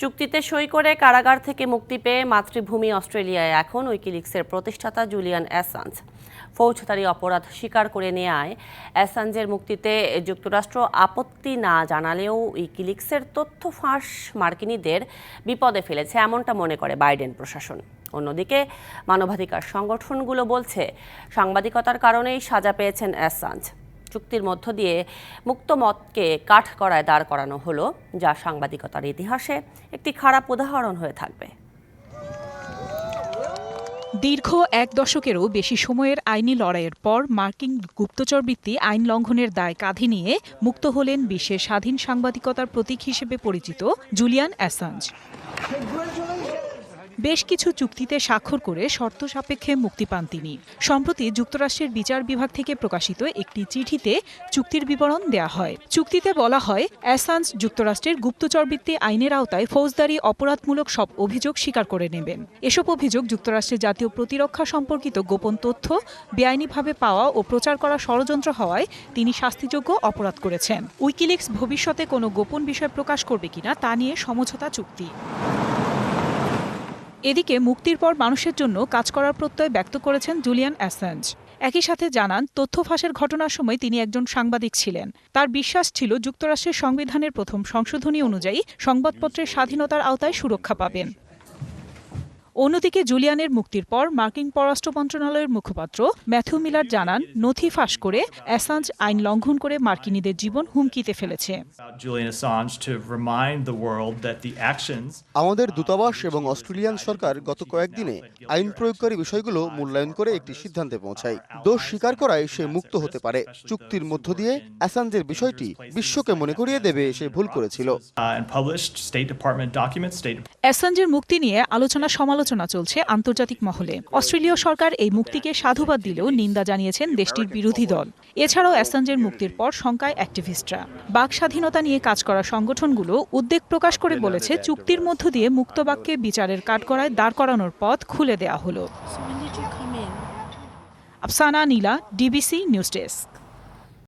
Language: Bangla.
চুক্তিতে সই করে কারাগার থেকে মুক্তি পেয়ে মাতৃভূমি অস্ট্রেলিয়ায় এখন উইকিলিক্সের প্রতিষ্ঠাতা জুলিয়ান অ্যাসাঞ্জ। ফৌজদারি অপরাধ স্বীকার করে নেয় অ্যাসাঞ্জের মুক্তিতে যুক্তরাষ্ট্র আপত্তি না জানালেও উইকিলিক্সের তথ্য ফাঁস মার্কিনীদের বিপদে ফেলেছে এমনটা মনে করে বাইডেন প্রশাসন। অন্যদিকে মানবাধিকার সংগঠনগুলো বলছে, সাংবাদিকতার কারণেই সাজা পেয়েছেন অ্যাসাঞ্জ। চুক্তির মধ্য দিয়ে মুক্ত মতকে কাঠ করায় দাঁড় করানো হলো, যা সাংবাদিকতার ইতিহাসে একটি খারাপ উদাহরণ হয়ে থাকবে। দীর্ঘ এক দশকেরও বেশি সময়ের আইনি লড়াইয়ের পর মার্কিন গুপ্তচরবৃত্তি আইন লঙ্ঘনের দায় কাঁধে নিয়ে মুক্ত হলেন বিশ্বের স্বাধীন সাংবাদিকতার প্রতীক হিসেবে পরিচিত জুলিয়ান অ্যাসাঞ্জ। বেশ কিছু চুক্তিতে স্বাক্ষর করে শর্ত সাপেক্ষে মুক্তি পান তিনি। সম্প্রতি যুক্তরাষ্ট্রের বিচার বিভাগ থেকে প্রকাশিত একটি চিঠিতে চুক্তির বিবরণ দেয়া হয়। চুক্তিতে বলা হয়, অ্যাসান্স যুক্তরাষ্ট্রের গুপ্তচরবৃত্তি আইনের আওতায় ফৌজদারি অপরাধমূলক সব অভিযোগ স্বীকার করে নেবেন। এসব অভিযোগ যুক্তরাষ্ট্রের জাতীয় প্রতিরক্ষা সম্পর্কিত গোপন তথ্য, বেআইনিভাবে পাওয়া ও প্রচার করা ষড়যন্ত্র হওয়ায় তিনি শাস্তিযোগ্য অপরাধ করেছেন। উইকিলিক্স ভবিষ্যতে কোনো গোপন বিষয় প্রকাশ করবে কিনা তা নিয়ে সমঝোতা চুক্তি। এদিকে মুক্তির পর মানুষের জন্য কাজ করার প্রত্যয় ব্যক্ত করেছেন জুলিয়ান অ্যাসেঞ্জ। একই সাথে জানান, তথ্য ফাঁসের ঘটনার সময় তিনি একজন সাংবাদিক ছিলেন। তার বিশ্বাস ছিল যুক্তরাষ্ট্রের সংবিধানের প্রথম সংশোধনী অনুযায়ী সংবাদপত্রের স্বাধীনতার আওতায় সুরক্ষা পাবেন। অন্যদিকে জুলিয়ানের মুক্তির পর মার্কিন পররাষ্ট্র মন্ত্রণালয়ের মুখপাত্র ম্যাথিউ মিলার জানান নথি ফাঁস করে অ্যাসাঞ্জ আইন লঙ্ঘন করে মার্কিনীদের জীবন হুমকিতে ফেলেছে। আমাদের দূতাবাস এবং অস্ট্রেলিয়ান সরকার গত কয়েকদিনে আইন প্রয়োগকারী বিষয়গুলো মূল্যায়ন করে একটি সিদ্ধান্তে পৌঁছায়। দোষ স্বীকার করায় সে মুক্ত হতে পারে। চুক্তির মধ্য দিয়ে অ্যাসাঞ্জের বিষয়টি বিশ্বকে মনে করিয়ে দেবে সে ভুল করেছিল। Uh, অ্যাসাঞ্জের মুক্তি নিয়ে আলোচনা সমালোচনা চলছে আন্তর্জাতিক মহলে। অস্ট্রেলীয় সরকার এই মুক্তিকে সাধুবাদ দিলেও নিন্দা জানিয়েছেন দেশটির বিরোধী দল। এছাড়াও অ্যাসাঞ্জের মুক্তির পর শঙ্কায় অ্যাক্টিভিস্টরা। বাক স্বাধীনতা নিয়ে কাজ করা সংগঠনগুলো উদ্বেগ প্রকাশ করে বলেছে চুক্তির মধ্য দিয়ে মুক্তবাক্যে বিচারের কাঠগড়ায় দাঁড় করানোর পথ খুলে দেয়া হলো। Afsana Nila DBC news desk.